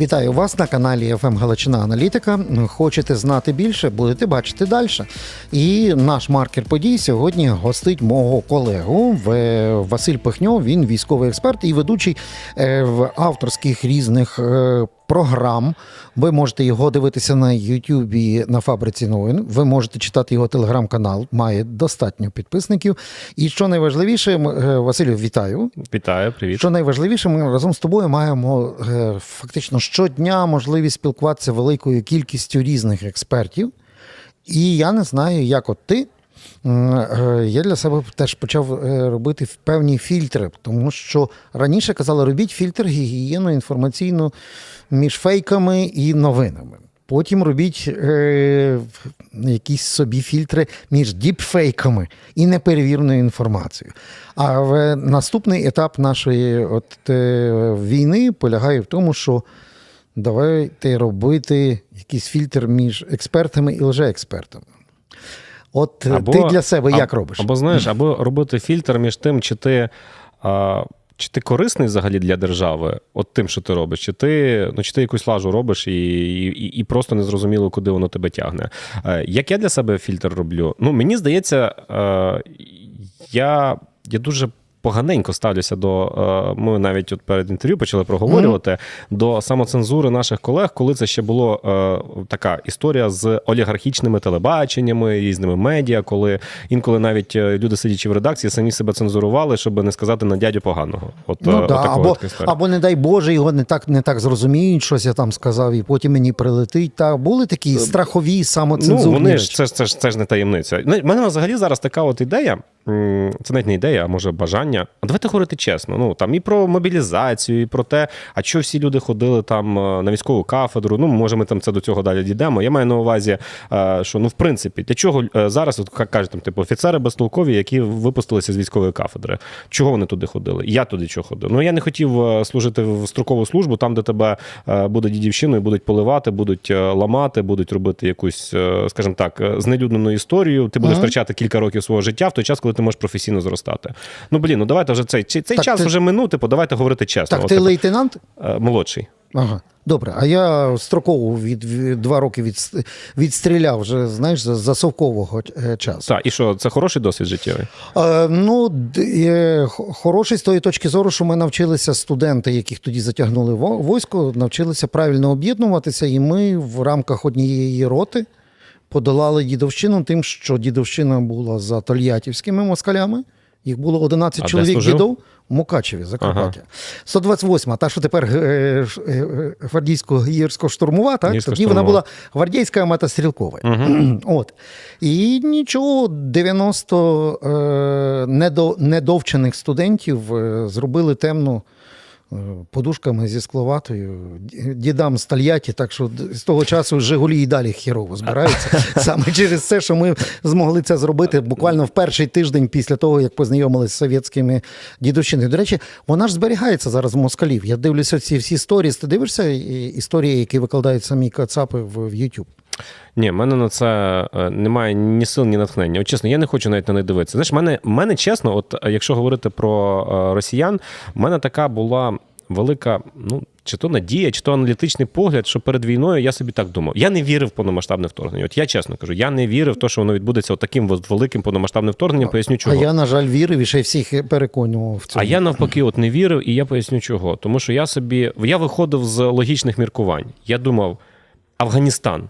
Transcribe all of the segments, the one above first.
Вітаю вас на каналі ФМ Галичина Аналітика. Хочете знати більше, будете бачити далі. І наш маркер подій сьогодні гостить мого колегу Василь Пихньо. Він військовий експерт і ведучий е, в авторських різних е, програм. Ви можете його дивитися на Ютубі на фабриці новин. Ви можете читати його телеграм-канал, має достатньо підписників. І що найважливіше, е, Василю, вітаю. Вітаю, привіт. Що найважливіше, ми разом з тобою маємо е, фактично щодня можливість спілкуватися великою кількістю різних експертів. І я не знаю, як от ти. М, е, Я для себе теж почав е, робити певні фільтри, тому що раніше казали, робіть фільтр гігієну інформаційну між фейками і новинами. Потім робіть е, якісь собі фільтри між діпфейками і неперевіреною інформацією. А в наступний етап нашої от, е, війни полягає в тому, що давайте робити якийсь фільтр між експертами і лжеекспертами. От або, ти для себе як аб- робиш? Або знаєш, або робити фільтр між тим, чи ти. А, чи ти корисний взагалі для держави, от тим, що ти робиш, чи ти, ну, чи ти якусь лажу робиш і, і, і просто не зрозуміло, куди воно тебе тягне. Е, Як я для себе фільтр роблю? Ну, мені здається, е, я, я дуже поганенько ставлюся до. е, Ми навіть от перед інтерв'ю почали проговорювати до самоцензури наших колег, коли це ще було е, така історія з олігархічними телебаченнями, різними медіа, коли інколи навіть е, люди, сидячи в редакції, самі себе цензурували, щоб не сказати на дядю поганого. От, Ну, от да, або, або, не дай Боже, його не так, не так зрозуміють, щось я там сказав, і потім мені прилетить. Та були такі страхові Ну, вони ж це, ж- це, ж це ж не таємниця. У мене взагалі зараз така от ідея. Це навіть не ідея, а може бажання. А давайте говорити чесно. Ну там і про мобілізацію, і про те, а що всі люди ходили там е, на військову кафедру. Ну, може, ми там це до цього далі дійдемо. Я маю на увазі, е, що ну в принципі, для чого е, зараз, от як кажуть, там, типу, офіцери безтолкові, які випустилися з військової кафедри. Чого вони туди ходили? Я туди чого ходив? Ну я не хотів служити в строкову службу, там, де тебе буде дідівщиною, будуть поливати, будуть ламати, будуть робити якусь, скажімо так, знелюднену історію. Ти будеш втрачати кілька років свого життя в той час, коли ти можеш професійно зростати. Ну блін, ну давайте вже цей цей, Так час ти- вже минув, типу, давайте говорити чесно. Так, ти типу, лейтенант? е, молодший. Ага. Добре, а я строково від, від два роки від, відстріляв вже, знаєш, за, за совкового е, часу. Так, і що, це хороший досвід життєвий? Е, ну, д- е, хороший з тої точки зору, що ми навчилися студенти, яких тоді затягнули в військо, навчилися правильно об'єднуватися, і ми в рамках однієї роти подолали дідовщину тим, що дідовщина була за тольятівськими москалями. Їх було 11 А чоловік дідов в Мукачеві, Закарпаття. 128, та, що тепер е, е, е, гвардійсько-гірсько штурмова, так? тоді Гірсько-штурмова. вона була гвардійська мотострілкова. От. І нічого, 90 е, недо, недовчених студентів зробили темну подушками зі скловатою. Дідам з Тольятті, так що з того часу Жигулі і далі хірово збираються. Саме через це, що ми змогли це зробити буквально в перший тиждень після того, як познайомилися з совєтськими дідовщинами. До речі, вона ж зберігається зараз в москалів. Я дивлюся ці всі сторіс. Ти дивишся історії, які викладають самі кацапи в YouTube? Ні, в мене на це е, немає ні сил, ні натхнення. От чесно, я не хочу навіть на неї дивитися. Знаєш, в мене, мене чесно, от е, якщо говорити про е, росіян, в мене така була велика, ну. Чи то надія, чи то аналітичний погляд, що перед війною я собі так думав. Я не вірив в повномасштабне вторгнення. От я чесно кажу, я не вірив в те, що воно відбудеться от таким великим повномасштабним вторгненням. Поясню чого. А я, на жаль, вірив і ще всіх переконував в цьому. А я навпаки, от не вірив, і я поясню чого. Тому що я собі я виходив з логічних міркувань. Я думав, Афганістан.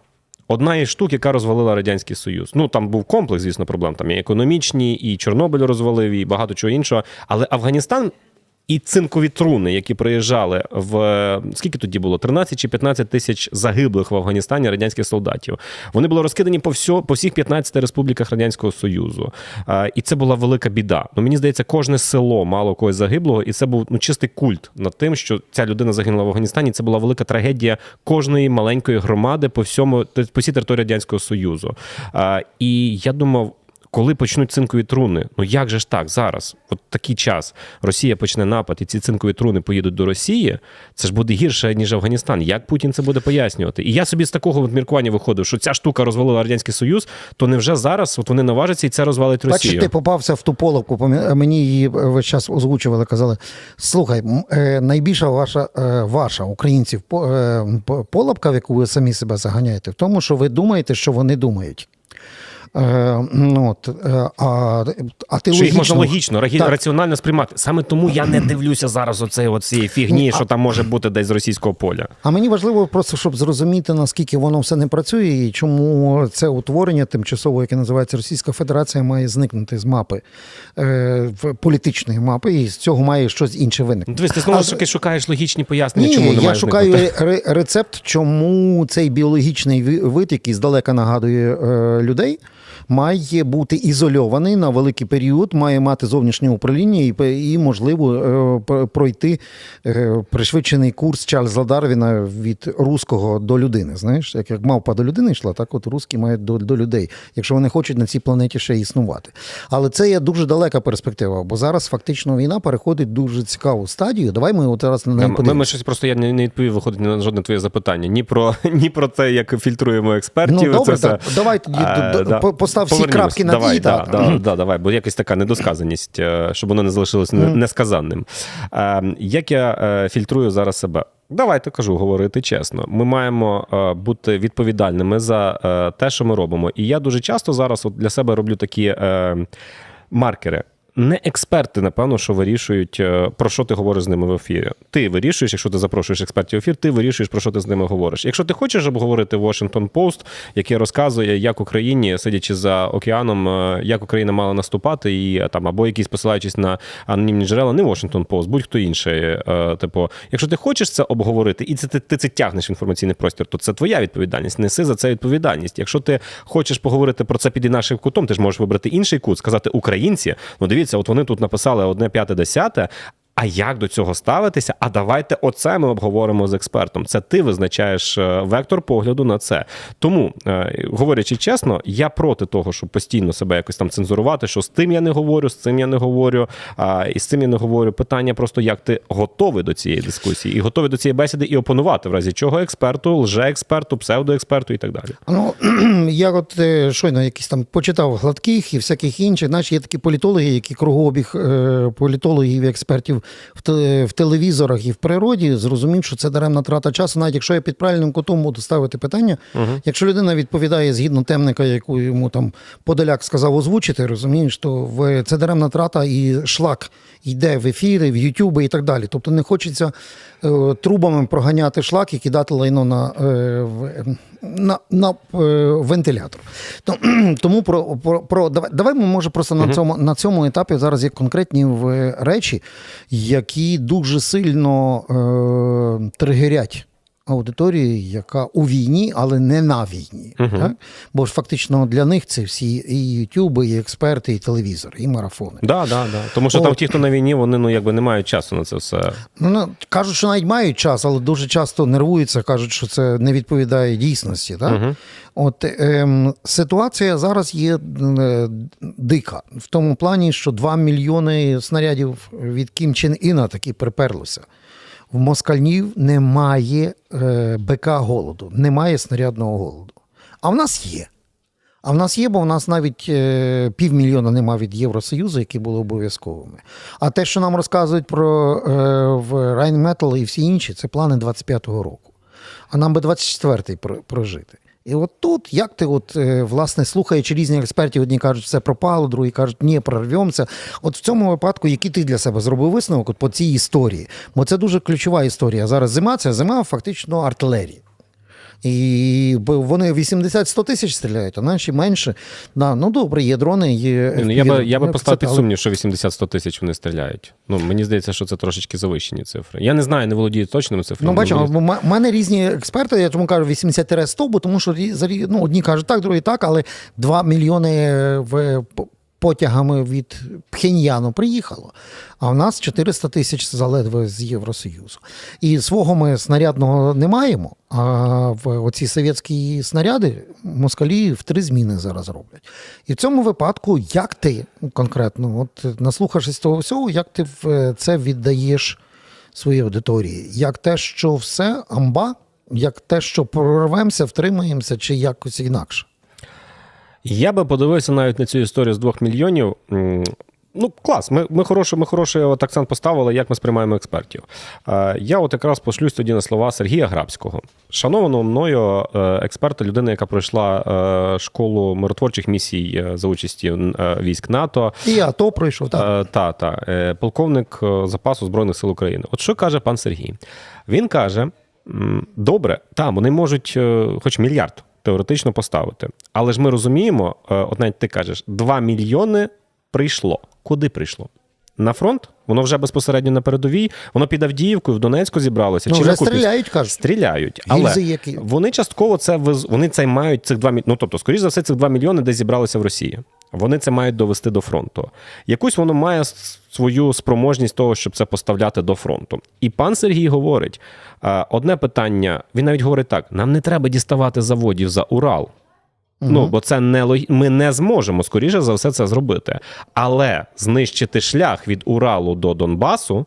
Одна із штук, яка розвалила Радянський Союз. Ну там був комплекс, звісно, проблем. Там і економічні, і Чорнобиль розвалив, і багато чого іншого. Але Афганістан і цинкові труни, які приїжджали в скільки тоді було? 13 чи 15 тисяч загиблих в Афганістані радянських солдатів. Вони були розкидані по всьо, по всіх 15 республіках Радянського Союзу. І це була велика біда. Ну мені здається, кожне село мало когось загиблого, і це був ну чистий культ над тим, що ця людина загинула в Афганістані. Це була велика трагедія кожної маленької громади по всьому по всій території Радянського Союзу. І я думав. Коли почнуть цинкові труни? Ну як же ж так зараз? От такий час Росія почне напад, і ці цинкові труни поїдуть до Росії. Це ж буде гірше ніж Афганістан. Як Путін це буде пояснювати? І я собі з такого от міркування виходив, що ця штука розвалила радянський союз. То невже зараз от вони наважаться і це розвалить Росію? Бачиш, ти попався в ту половку, пам'я- мені її весь час озвучували, казали: слухай, е, найбільша ваша, е, ваша українців по- е, полапка, в яку ви самі себе заганяєте, в тому, що ви думаєте, що вони думають. Е, ну, от, е, а, а ти Що їх можна логічно- рагі- Так. раціонально сприймати. Саме тому я не дивлюся зараз оцеї от цієї фігні, що там може бути десь з російського поля. А мені важливо просто, щоб зрозуміти, наскільки воно все не працює, і чому це утворення тимчасово, яке називається Російська Федерація, має зникнути з мапи е, в політичної мапи, і з цього має щось інше Ну, виникнути. дивись, ти знову ж таки шукаєш логічні пояснення, Ні, чому немає я шукаю зникнути. ре- рецепт, чому цей біологічний ви- вид, який здалека нагадує е, людей, має бути ізольований на великий період, має мати зовнішнє управління і, і можливо, е, пройти е, пришвидшений курс Чарльза Дарвіна від руського до людини. Знаєш, як, як мавпа до людини йшла, так от русські мають до, до людей, якщо вони хочуть на цій планеті ще існувати. Але це є дуже далека перспектива, бо зараз фактично війна переходить в дуже цікаву стадію. Давай ми от зараз на неї Ми, ми, ми щось просто я не, не відповів, виходить на жодне твоє запитання. Ні про ні про те, як фільтруємо експертів. Ну, добре, це так, все. давай тоді А, постав всі Повернімось. крапки на давай, «і», Да, так. да, да, давай, бо якась така недосказаність, е, щоб воно не залишилось не- несказанним. Е, Як я е, фільтрую зараз себе? Давайте кажу, говорити чесно. Ми маємо е, бути відповідальними за е, те, що ми робимо. І я дуже часто зараз от для себе роблю такі е, маркери. Не експерти, напевно, що вирішують, е, про що ти говориш з ними в ефірі. Ти вирішуєш, якщо ти запрошуєш експертів в ефір, ти вирішуєш, про що ти з ними говориш. Якщо ти хочеш обговорити Washington Post, який розказує, як Україні, сидячи за океаном, е, як Україна мала наступати, і е, там або якісь посилаючись на анонімні джерела, не Washington Post, будь-хто інший. Типу, якщо ти хочеш це обговорити, і це ти, ти це тягнеш в інформаційний простір, то це твоя відповідальність. Неси за це відповідальність. Якщо ти хочеш поговорити про це під інакшим кутом, ти ж можеш вибрати інший кут, сказати українці. Ну дивіться, от вони тут написали одне п'яте десяте. А як до цього ставитися? А давайте оце ми обговоримо з експертом. Це ти визначаєш е, вектор погляду на це. Тому, е, говорячи чесно, я проти того, щоб постійно себе якось там цензурувати, що з тим я не говорю, з цим я не говорю, а, і з цим я не говорю. Питання просто як ти готовий до цієї дискусії і готовий до цієї бесіди і опонувати в разі чого експерту, лже-експерту, псевдоексперту і так далі. Ну, я от е, щойно якісь там почитав гладких і всяких інших. Знаєш, є такі політологи, які кругообіг політологів і експертів в, те- в телевізорах і в природі зрозумів, що це даремна трата часу. Навіть якщо я під правильним кутом буду ставити питання, якщо людина відповідає згідно темника, яку йому там Подоляк сказав озвучити, розумієш, то це даремна трата і шлак йде в ефіри, в Ютуби і так далі. Тобто не хочеться е, трубами проганяти шлак і кидати лайно на, е, в, на, на е, вентилятор. То, тому про, про, про давай, давай ми може просто на цьому на цьому етапі зараз є конкретні в, речі, які дуже сильно е, тригерять. Аудиторії, яка у війні, але не на війні. Так? Бо ж фактично для них це всі і Ютуби, і експерти, і телевізори, і марафони. Да, да, да. Тому що там ті, хто на війні, вони ну якби не мають часу на це все. Ну, ну, кажуть, що навіть мають час, але дуже часто нервуються, кажуть, що це не відповідає дійсності. Так? От ем, ситуація зараз є е, дика в тому плані, що 2 мільйони снарядів від Кім Чен Іна таки приперлося. В москальнів немає е, БК голоду, немає снарядного голоду. А в нас є. А в нас є, бо в нас навіть е, півмільйона нема від Євросоюзу, які були обов'язковими. А те, що нам розказують про е, в Rheinmetall і всі інші, це плани 25-го року. А нам би 24-й прожити. І от тут, як ти, от, е, власне, слухаючи різні експертів, одні кажуть, все пропало, другі кажуть, ні, прорвемося. От в цьому випадку, який ти для себе зробив висновок от по цій історії? Бо це дуже ключова історія. Зараз зима, це зима фактично артилерії. І вони 80-100 тисяч стріляють, а наші менше. Да, ну добре, є дрони, є. Ну, я би, я би поставив під сумнів, що 80-100 тисяч вони стріляють. Ну, мені здається, що це трошечки завищені цифри. Я не знаю, не володію точними цифрами. Ну, бачимо, в мене різні експерти, я тому кажу 80-100, бо тому що ну, одні кажуть так, другі так, але 2 мільйони в, потягами від Пхеньяну приїхало. А в нас 400 тисяч заледве з Євросоюзу. І свого ми снарядного не маємо. А в оці совєтські снаряди москалі в три зміни зараз роблять. І в цьому випадку, як ти конкретно, от наслухавшись того всього, як ти це віддаєш своїй аудиторії? Як те, що все амба, як те, що прорвемося, втримаємося, чи якось інакше? Я би подивився навіть на цю історію з двох мільйонів. Ну, клас, ми, ми, хороший, ми хороший от акцент поставили, як ми сприймаємо експертів. Е, я от якраз пошлюсь тоді на слова Сергія Грабського, шанованого мною е, експерта, людини, яка пройшла е, школу миротворчих місій е, за участі е, військ НАТО. І я то пройшов, так. Е, Та, та, полковник запасу Збройних сил України. От що каже пан Сергій? Він каже: добре, та, вони можуть хоч мільярд теоретично поставити. Але ж ми розуміємо, е, от навіть ти кажеш, 2 мільйони прийшло. Куди прийшло? На фронт? Воно вже безпосередньо на передовій, воно під Авдіївкою, в Донецьку зібралося. Ну, чи вже стріляють, кажуть. Стріляють. Але Гільзи які. вони частково це вони це мають цих 2 мільйони. Ну тобто, скоріш за все, цих 2 мільйони десь зібралися в Росії. Вони це мають довести до фронту. Якусь воно має свою спроможність того, щоб це поставляти до фронту. І пан Сергій говорить: одне питання: він навіть говорить так: нам не треба діставати заводів за Урал. Ну, бо це не лог... ми не зможемо, скоріше за все, це зробити. Але знищити шлях від Уралу до Донбасу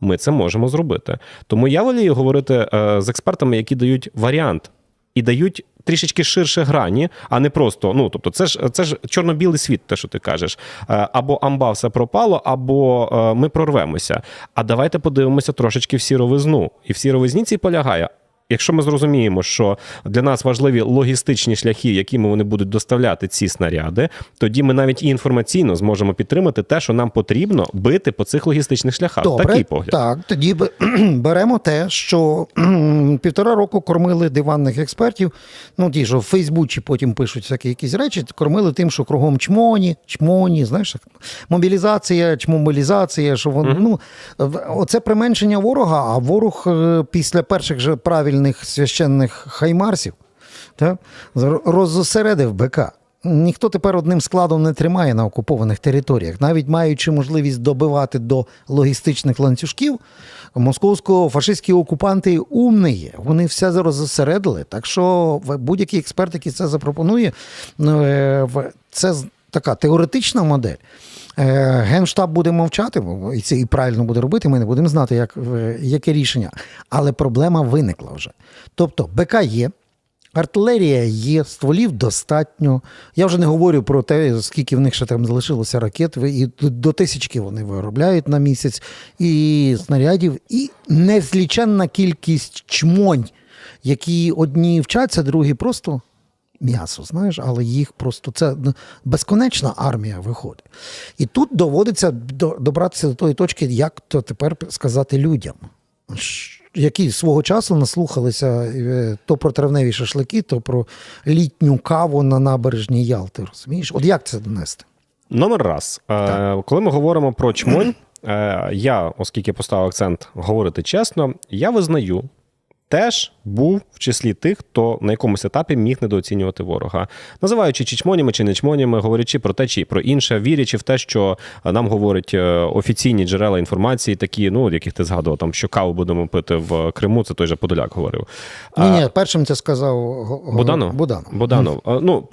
ми це можемо зробити. Тому я волію говорити е, з експертами, які дають варіант і дають трішечки ширше грані, а не просто. Ну тобто, це ж це ж чорно-білий світ, те, що ти кажеш. Е, або амба все пропало, або е, ми прорвемося. А давайте подивимося трошечки в сіровизну. І в сіровизні цій полягає. Якщо ми зрозуміємо, що для нас важливі логістичні шляхи, якими вони будуть доставляти ці снаряди, тоді ми навіть і інформаційно зможемо підтримати те, що нам потрібно бити по цих логістичних шляхах. Добре, Такий погляд. так, тоді беремо те, що півтора року кормили диванних експертів. Ну, ті, що в Фейсбуці потім пишуть всякі якісь речі, кормили тим, що кругом чмоні, чмоні, знаєш, мобілізація, чмобілізація, що воно, ну, оце применшення ворога, а ворог е, після перших же правильних священних хаймарсів та, роззосередив БК. Ніхто тепер одним складом не тримає на окупованих територіях, навіть маючи можливість добивати до логістичних ланцюжків, московсько-фашистські окупанти умні є. Вони все розосередили. Так що будь-який експерт, який це запропонує, ну, е, це така теоретична модель. Е, Генштаб буде мовчати, і це і правильно буде робити. Ми не будемо знати, як, е, яке рішення. Але проблема виникла вже. Тобто, БК є, артилерія є, стволів достатньо. Я вже не говорю про те, скільки в них ще там залишилося ракет, і до- до тисячки вони виробляють на місяць, і снарядів, і незліченна кількість чмонь, які одні вчаться, другі просто м'ясо, знаєш, але їх просто це безконечна армія виходить. І тут доводиться до- добратися до тої точки, як то тепер сказати людям, які свого часу наслухалися е, то про травневі шашлики, то про літню каву на набережній Ялти. Розумієш? От як це донести? Номер раз. Е, коли ми говоримо про чмонь, е, я, оскільки поставив акцент говорити чесно, я визнаю. Теж був в числі тих, хто на якомусь етапі міг недооцінювати ворога, називаючи чичмонями чи не чмонями, говорячи про те, чи про інше, вірячи в те, що нам говорять е, офіційні джерела інформації, такі, ну яких ти згадував, там що каву будемо пити в Криму. Це той же Подоляк говорив. Ні, ні, першим це сказав Буданов? Буданов. Буданов. Ну,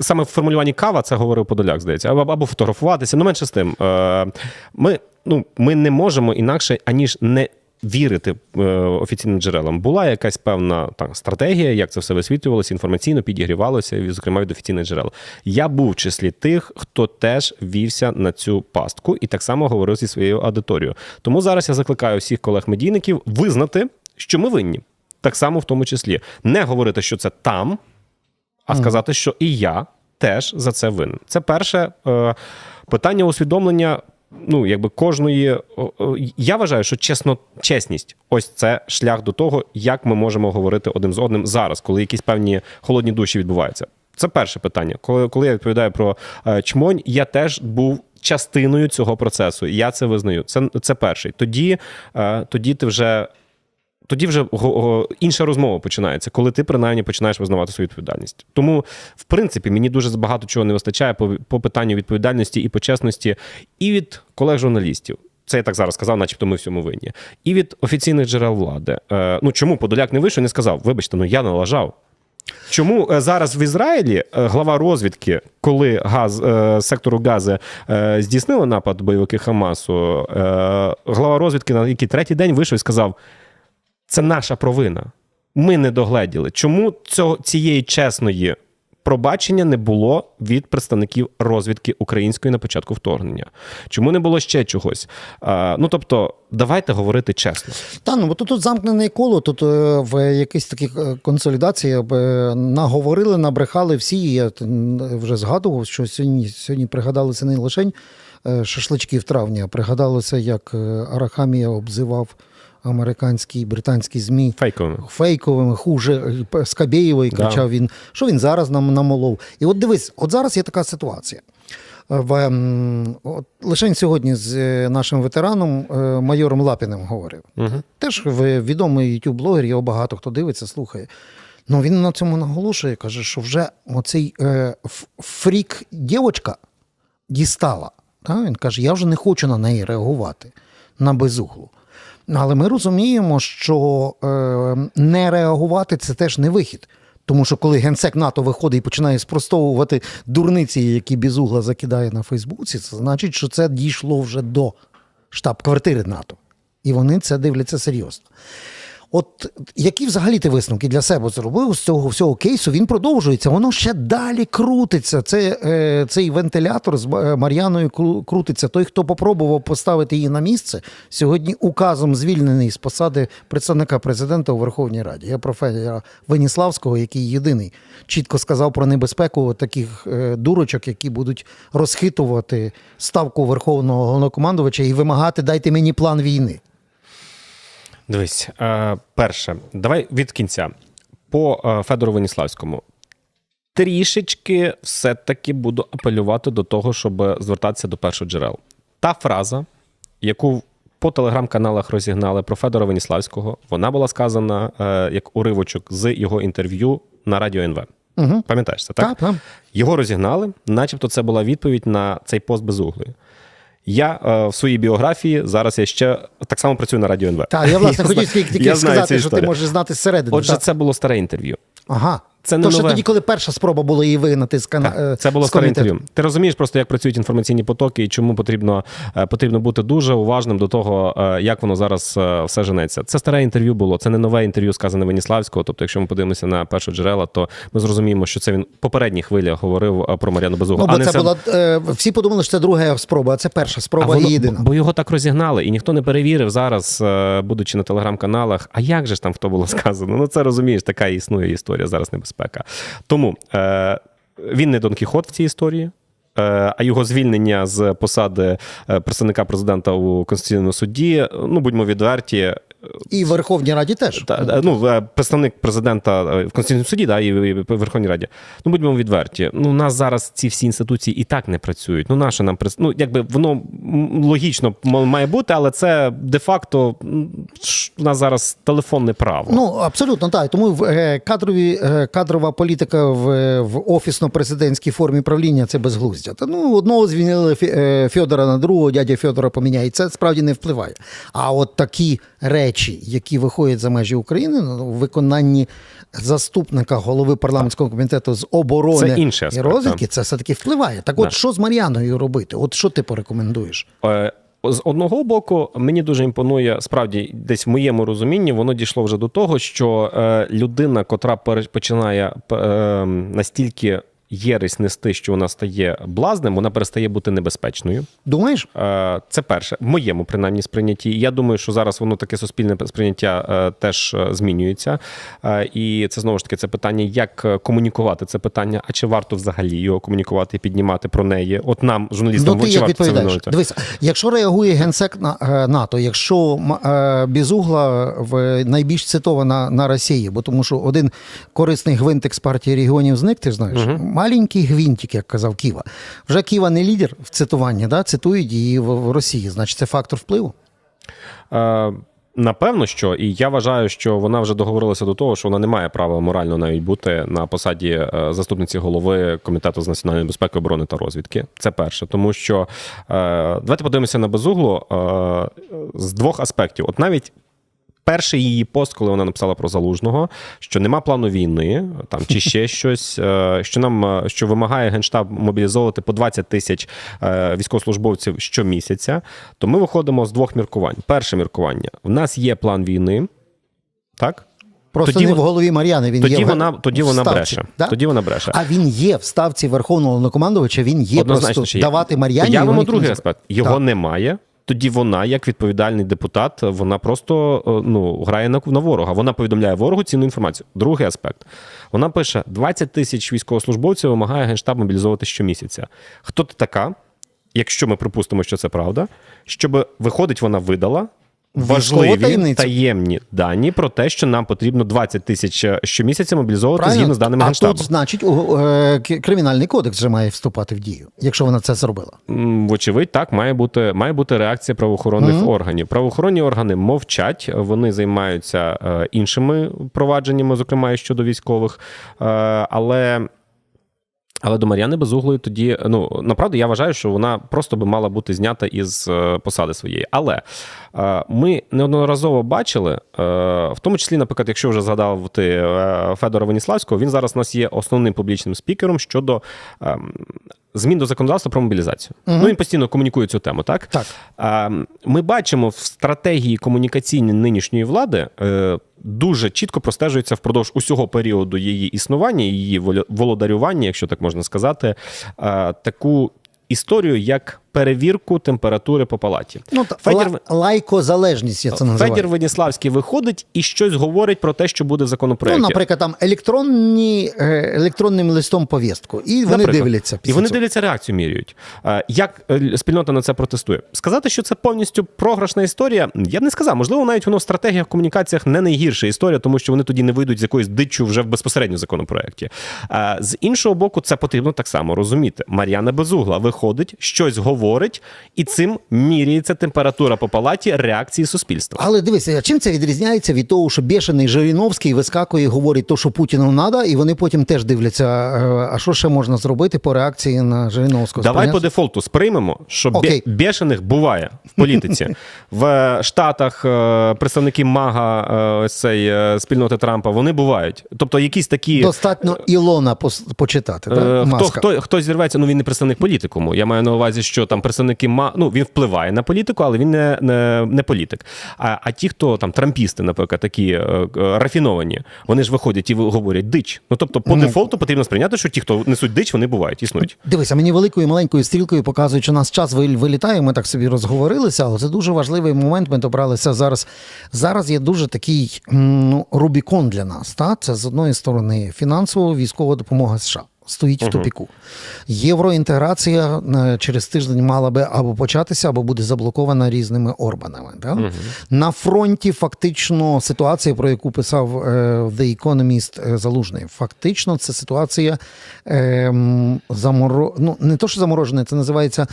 саме в формулюванні кава це говорив Подоляк, здається, або, або фотографуватися. Ну, менше з тим. Е, Ми, ну, ми не можемо інакше, аніж не. Вірити е, офіційним джерелам була якась певна там стратегія, як це все висвітлювалося, інформаційно підігрівалося, і, зокрема від офіційних джерел. Я був в числі тих, хто теж вівся на цю пастку і так само говорив зі своєю аудиторією. Тому зараз я закликаю всіх колег-медійників визнати, що ми винні, так само в тому числі, не говорити, що це там, а сказати, що і я теж за це винен. Це перше е, питання усвідомлення. Ну, якби кожної. о, о, Я вважаю, що чесно, чесність ось це шлях до того, як ми можемо говорити один з одним зараз, коли якісь певні холодні душі відбуваються. Це перше питання. Коли, коли я відповідаю про е, чмонь, я теж був частиною цього процесу. Я це визнаю. Це, це перший. Тоді, е, тоді ти вже тоді вже інша розмова починається, коли ти принаймні починаєш визнавати свою відповідальність. Тому, в принципі, мені дуже багато чого не вистачає по, по питанню відповідальності і по чесності, і від колег-журналістів. Це я так зараз сказав, начебто ми всьому винні. І від офіційних джерел влади. Е, ну чому Подоляк не вийшов не сказав: вибачте, ну я налажав. Чому е, зараз в Ізраїлі е, глава розвідки, коли газ е, сектору Гази здійснили напад бойовики Хамасу, глава розвідки на який третій день вийшов і сказав: це наша провина. Ми не догледіли. Чому цього, цієї чесної пробачення не було від представників розвідки української на початку вторгнення? Чому не було ще чогось? Е, ну тобто, давайте говорити чесно. Та ну бо тут, тут замкнене коло. Тут е, в якійсь такій е, консолідації е, наговорили, набрехали всі. Я вже згадував, що сьогодні, сьогодні пригадалися не лише шашлички в травні, а пригадалося, як Арахамія обзивав американські і британські ЗМІ Фейковими. фейковими, хуже Скабєєвої Да. кричав він, що він зараз нам намолов. І от дивись, от зараз є така ситуація. В, ем, от, лише сьогодні з е, нашим ветераном е, майором Лапіним говорив. Угу. Теж відомий ютуб-блогер, його багато хто дивиться, слухає. Ну він на цьому наголошує, каже, що вже оцей е, фрік дівочка дістала. Та? Він каже, я вже не хочу на неї реагувати на безуглу. Ну, Але ми розуміємо, що е, не реагувати це теж не вихід. Тому що коли генсек НАТО виходить і починає спростовувати дурниці, які Бізугла закидає на Фейсбуці, це значить, що це дійшло вже до штаб-квартири НАТО. І вони це дивляться серйозно. От які взагалі ти висновки для себе зробив з цього всього кейсу? Він продовжується, воно ще далі крутиться. Це, е, цей вентилятор з е, Мар'яною крутиться. Той, хто попробував поставити її на місце, сьогодні указом звільнений з посади представника президента у Верховній Раді. Я про Федора Веніславського, який єдиний чітко сказав про небезпеку таких е, дурочок, які будуть розхитувати ставку верховного головнокомандувача і вимагати дайте мені план війни. Дивись, е, перше, давай від кінця. По е, Федору Веніславському. Трішечки все-таки буду апелювати до того, щоб звертатися до перших джерел. Та фраза, яку по телеграм-каналах розігнали про Федора Веніславського, вона була сказана е, як уривочок з його інтерв'ю на радіо НВ. Угу. Пам'ятаєш це, так? Так, так. Його розігнали, начебто це була відповідь на цей пост безуглої. Я е, в своїй біографії зараз я ще так само працюю на радіо НВ. Так, я власне хотів тільки сказати, що ти можеш знати зсередини. Отже, так. це було старе інтерв'ю. Ага. Це не То нове. тоді, коли перша спроба була її вигнати з кана... е, Це було старе інтерв'ю. Ти розумієш просто, як працюють інформаційні потоки і чому потрібно, е, потрібно бути дуже уважним до того, е, як воно зараз все женеться. Це старе інтерв'ю було, це не нове інтерв'ю, сказане Веніславського. Тобто, якщо ми подивимося на перше джерела, то ми зрозуміємо, що це він в попередніх хвилях говорив про Мар'яну Безуглу. Ну, бо а не це була е, всі подумали, що це друга спроба, а це перша А спроба воно- і єдина. Бо його так розігнали, і ніхто не перевірив зараз, будучи на телеграм-каналах. А як же ж там хто було сказано? Ну це розумієш, така існує історія, зараз небезпека. Тому е, він не Дон Кіхот в цій історії. е, А його звільнення з посади е, представника президента у Конституційному суді, ну будьмо відверті, І в Верховній Раді теж. та, ну, е, представник президента е, в Конституційному суді, да, і в Верховній Раді. Ну, будьмо відверті. Ну, у нас зараз ці всі інституції і так не працюють. Ну, наше нам ну, якби воно логічно має бути, але це де-факто у нас зараз телефонне право. Ну, абсолютно так. Тому е, кадрові, кадрова політика в, в офісно-президентській формі правління це безглуздя. Та, ну, одного звільнили Фьодора на другого, дядя Фьодора поміняє. Це справді не впливає. А от такі речі, які виходять за межі України, ну, в виконанні заступника голови парламентського комітету з оборони Це інший і розвідки, це все-таки впливає. Так от Да. що з Мар'яною робити? От що ти порекомендуєш? Е, З одного боку, мені дуже імпонує, справді, десь в моєму розумінні, воно дійшло вже до того, що е, людина, котра починає п- е, настільки єресь нести, що вона стає блазнем, вона перестає бути небезпечною. Думаєш? Е, Це перше, в моєму принаймні сприйнятті. Я думаю, що зараз воно таке суспільне сприйняття е, теж е, змінюється. І це знову ж таки це питання, як комунікувати це питання, а чи варто взагалі його комунікувати і піднімати про неї? От нам, журналістам, Ну, ти чи як варто це відповідаєш? Дивись, якщо реагує генсек на НАТО, якщо Безугла в найбільш цитована на Росії, бо тому що один корисний гвинтик з партії регіонів зник, ти ж знаєш, маленький гвинтик, як казав Ківа. Вже Ківа не лідер в цитуванні, да? цитують її в, Росії. Значить, це фактор впливу. Е, Напевно, що, і я вважаю, що вона вже договорилася до того, що вона не має права морально навіть бути на посаді е, заступниці голови комітету з національної безпеки, оборони та розвідки. Це перше, тому що е, давайте подивимося на безуглу е, з двох аспектів. От навіть. Перший її пост, коли вона написала про залужного, що нема плану війни, там чи ще щось, е, що нам е, що вимагає генштаб мобілізовувати по 20 тисяч е, військовослужбовців щомісяця, то ми виходимо з двох міркувань. Перше міркування: в нас є план війни, так? Просто Тоді не в голові Мар'яни. Він Тоді є в- тоді вона ставці, бреше. да? Тоді вона бреше. А він є в ставці верховного Головнокомандувача, він є Однозначно, просто є. давати Мар'яні. Я вам другий аспект. Його Так. немає. Тоді вона, як відповідальний депутат, вона просто е, ну, грає на, на ворога. Вона повідомляє ворогу цінну інформацію. Другий аспект. Вона пише: 20 тисяч військовослужбовців вимагає генштаб мобілізовувати щомісяця. Хто ти така? Якщо ми припустимо, що це правда, щоб виходить, вона видала важливі таємні дані про те, що нам потрібно 20 тисяч е, щомісяця мобілізовувати Правильно? згідно з даними а генштабу. тут, значить, у- е, кримінальний кодекс вже має вступати в дію, якщо вона це зробила. Вочевидь, так має бути має бути реакція правоохоронних органів. Правоохоронні органи мовчать, вони займаються е, іншими провадженнями, зокрема і щодо військових. Але. Але до Мар'яни Безуглої тоді, ну направду, я вважаю, що вона просто би мала бути знята із посади своєї. Але ми неодноразово бачили, е, в тому числі, наприклад, якщо вже згадав ти е, Федора Веніславського, він зараз у нас є основним публічним спікером щодо ем, змін до законодавства про мобілізацію. Ну він постійно комунікує цю тему, так? Так. Ми бачимо в стратегії комунікаційній нинішньої влади е, дуже чітко простежується впродовж усього періоду її існування, її воло- володарювання, якщо так можна сказати, е, таку історію, як перевірку температури по палаті. Ну, та, Федір, ла- лайкозалежність, я це називаю. Федір Веніславський виходить і щось говорить про те, що буде в законопроекті. Ну, наприклад, там електронні, е, електронним листом повістку. І вони Наприклад. дивляться. І вони цього. дивляться реакцію міряють. Як е, спільнота на це протестує? Сказати, що це повністю програшна історія, я б не сказав. Можливо, навіть воно в стратегіях в комунікаціях не найгірша історія, тому що вони тоді не вийдуть з якоюсь диччю вже в безпосередньо законопроекті. З іншого боку, це потрібно так само розуміти. Мар'яна Безугла виходить, щось говорить, і цим міряється температура по палаті реакції суспільства. Але дивися, чим це відрізняється від того, що бешений Жириновський вискакує і говорить то, що Путіну треба, і вони потім теж дивляться, е, а що ще можна зробити по реакції на Жириновського. Давай по дефолту сприймемо, що Окей. бешених буває в політиці. В Штатах е, представники МАГА, е, цей е, спільноти Трампа, вони бувають. Тобто якісь такі. Достатньо Ілона почитати. е. Хто, хто, хто зірветься, ну він не представник політикуму. Я маю на увазі, що там представники ма ну він впливає на політику, але він не, не, не політик. А, а ті, хто там трампісти, наприклад, такі е, е, рафіновані, вони ж виходять і говорять дич. Ну тобто, по дефолту потрібно сприйняти, що ті, хто несуть дич, вони бувають, існують. Дивися, мені великою і маленькою стрілкою показують, що нас час вил- вилітає. Ми так собі розговорилися, але це дуже важливий момент. Ми добралися зараз. Зараз є дуже такий ну, Рубікон для нас. Та? Це з одної сторони фінансова військова допомога США. Стоїть в тупіку. Євроінтеграція е, через тиждень мала би або початися, або буде заблокована різними орбанами. Да? На фронті фактично ситуація, про яку писав е, The Economist е, Залужний. Фактично, це ситуація е, заморо... ну, не то, що заморожена, це називається.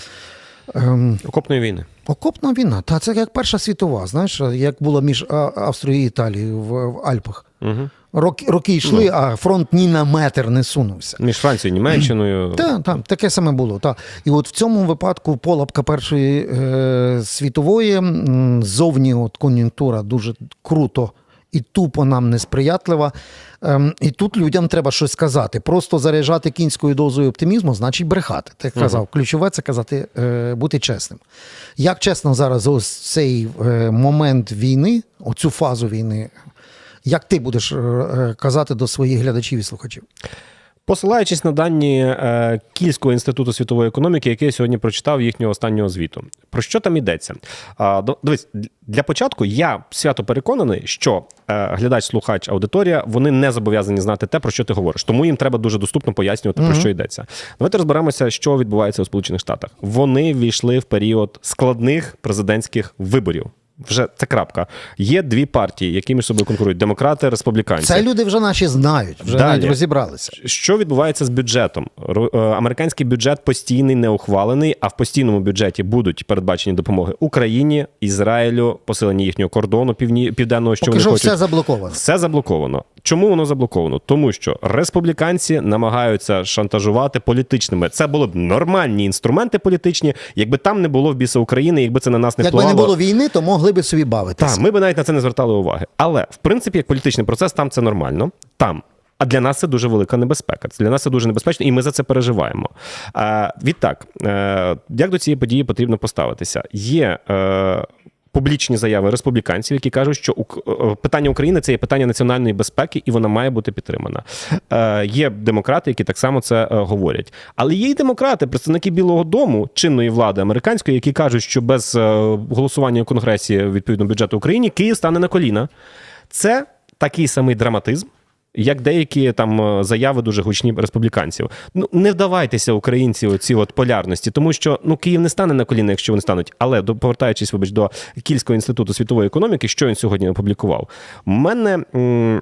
Ем, Окопної війни. Окопна війна, та це як Перша світова, знаєш, як було між Австрією і Італією в, в Альпах. Угу. Роки, роки йшли, а фронт ні на метр не сунувся. Між Францією і Німеччиною. Так, так, таке саме було. Та. І от в цьому випадку полапка Першої е, світової зовні от кон'юнктура дуже круто і тупо нам несприятлива. Ем, і тут людям треба щось сказати. Просто заряджати кінською дозою оптимізму, значить брехати. Ти казав, ключове це казати, е, бути чесним. Як чесно зараз ось цей е, момент війни, оцю фазу війни, як ти будеш е, е, казати до своїх глядачів і слухачів? Посилаючись на дані е, Кільського інституту світової економіки, який я сьогодні прочитав їхнього останнього звіту. Про що там йдеться? Дивись, для початку я свято переконаний, що глядач, слухач, аудиторія вони не зобов'язані знати те, про що ти говориш. Тому їм треба дуже доступно пояснювати, про що йдеться. Давайте розберемося, що відбувається у Сполучених Штатах. Вони ввійшли в період складних президентських виборів. Вже це крапка. Є дві партії, які між собою конкурують: демократи, республіканці. Це люди вже наші знають, вже Далі. навіть розібралися. Що відбувається з бюджетом? Е, Американський бюджет постійний, не ухвалений, а в постійному бюджеті будуть передбачені допомоги Україні, Ізраїлю, посилення їхнього кордону півні, південного, що Поки вони що хочуть. все заблоковано. Все заблоковано. Чому воно заблоковано? Тому що республіканці намагаються шантажувати політичними. Це були б нормальні інструменти політичні, якби там не було в біса України, якби це на нас не Якби не було війни, то могли би собі бавитися. Так, ми би навіть на це не звертали уваги. Але в принципі, як політичний процес, там це нормально. Там. А для нас це дуже велика небезпека. Для нас це дуже небезпечно, і ми за це переживаємо. Відтак, е, як до цієї події потрібно поставитися? Є е, публічні заяви республіканців, які кажуть, що ук- е, питання України це є питання національної безпеки, і вона має бути підтримана. Е, є демократи, які так само це е, говорять. Але є й демократи, представники Білого Дому, чинної влади американської, які кажуть, що без е, голосування у Конгресі відповідно бюджету України Київ стане на коліна. Це такий самий драматизм. Як деякі там е, заяви дуже гучні республіканців. Ну не вдавайтеся, українці, у ці от полярності, тому що ну Київ не стане на коліна, якщо вони стануть. Але повертаючись, вибач, до Кільського інституту світової економіки, що він сьогодні опублікував, мене м,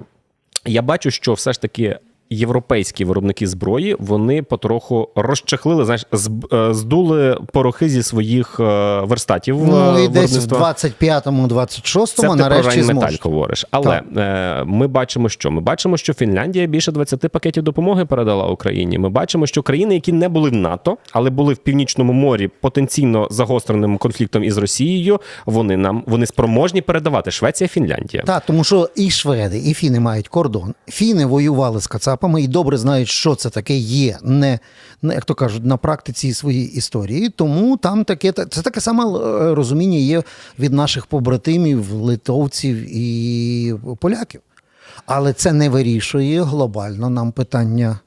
я бачу, що все ж таки. Європейські виробники зброї вони потроху розчехлили, знаєш, е, здули порохи зі своїх е, верстатів. Ну е, і десь в виробництва. 25-му, Це 26-му ти про нарешті зможуть. говориш. Але е, ми бачимо, що ми бачимо, що Фінляндія більше 20 пакетів допомоги передала Україні. Ми бачимо, що країни, які не були в НАТО, але були в північному морі потенційно загостреним конфліктом із Росією, вони нам вони спроможні передавати Швеція, Фінляндія. Так, тому що і шведи, і фіни мають кордон. Фіни воювали з кацапами і добре знають, що це таке є, не, як то кажуть, на практиці своєї історії. Тому там таке це таке саме е, розуміння є від наших побратимів, литовців і поляків. Але це не вирішує глобально нам питання.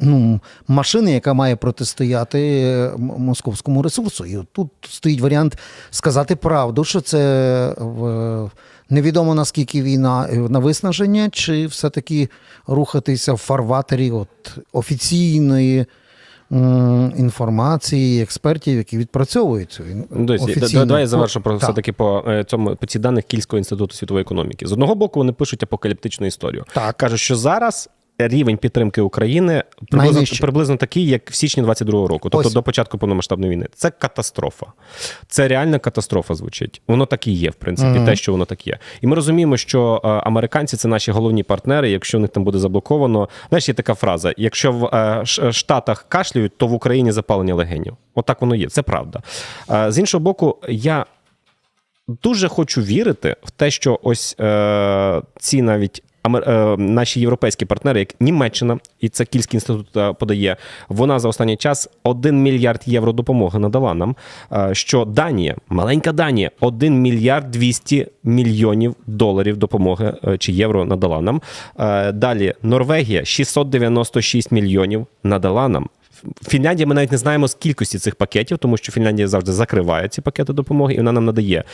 Ну, машини, яка має протистояти е, московському ресурсу. І тут стоїть варіант сказати правду, що це невідомо наскільки війна е, на виснаження, чи все-таки рухатися в фарватері от, офіційної інформації, експертів, які відпрацьовують цю Ну, офіційну. давай я завершу про все таки по е, цьому по ці даних Кільського інституту світової економіки. З одного боку, вони пишуть апокаліптичну історію. Так. кажуть, що зараз. Рівень підтримки України приблизно, приблизно такий, як в січні 22-го року, тобто Ось. до початку повномасштабної війни. Це катастрофа. Це реальна катастрофа звучить. Воно так і є, в принципі, те, що воно так є. І ми розуміємо, що е, американці це наші головні партнери. Якщо в них там буде заблоковано, знаєш, є така фраза: якщо в е, Ш- Штатах кашлюють, то в Україні запалення легенів. Отак воно є. Це правда. Е, з іншого боку, я дуже хочу вірити в те, що ось е, ці навіть. Е, Наші європейські партнери, як Німеччина, і це Кільський інститут е, подає, вона за останній час 1 мільярд євро допомоги надала нам. е, Що Данія, маленька Данія, 1 мільярд 200 мільйонів доларів допомоги чи євро надала нам. Далі Норвегія 696 мільйонів надала нам. Фінляндія ми навіть не знаємо з кількості цих пакетів, тому що Фінляндія завжди закриває ці пакети допомоги, і вона нам надає.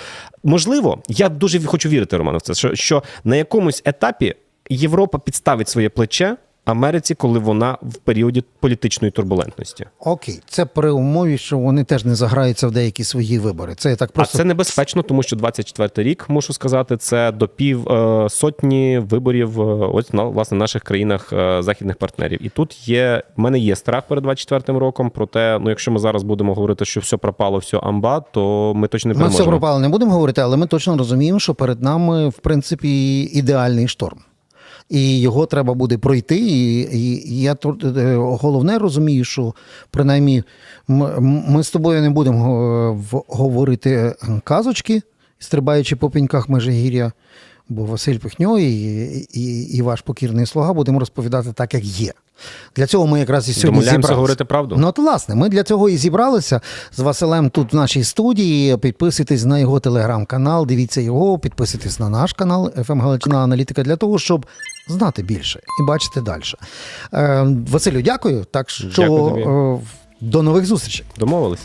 Можливо, я дуже хочу вірити, Роману, в це, що, що на якомусь етапі Європа підставить своє плече Америці, коли вона в періоді політичної турбулентності. Окей, це при умові, що вони теж не заграються в деякі свої вибори. Це я так просто А це небезпечно, тому що 24-й рік, мушу сказати, це до пів е, сотні виборів е, ось на власне наших країнах е, західних партнерів. І тут є в мене є страх перед 24-м роком. Проте, ну якщо ми зараз будемо говорити, що все пропало, все амба, то ми точно не Ми все пропало не будемо говорити, але ми точно розуміємо, що перед нами, в принципі, ідеальний шторм. І його треба буде пройти. І, і, і я тут, е, головне розумію, що принаймні ми з тобою не будемо е, говорити казочки, стрибаючи по пеньках Межигір'я, бо Василь Пихньо і, і, і ваш покірний слуга будемо розповідати так, як є. Для цього ми якраз і сьогодні зібралися. говорити правду? Ну, от, власне, ми для цього і зібралися з Василем тут в нашій студії. Підписуйтесь на його телеграм-канал, дивіться його, підписуйтесь на наш канал «ФМ Галичина Аналітика для того, щоб знати більше і бачити далі. Е, Василю, дякую. Так що Дякую тобі. е, до нових зустрічей. Домовились.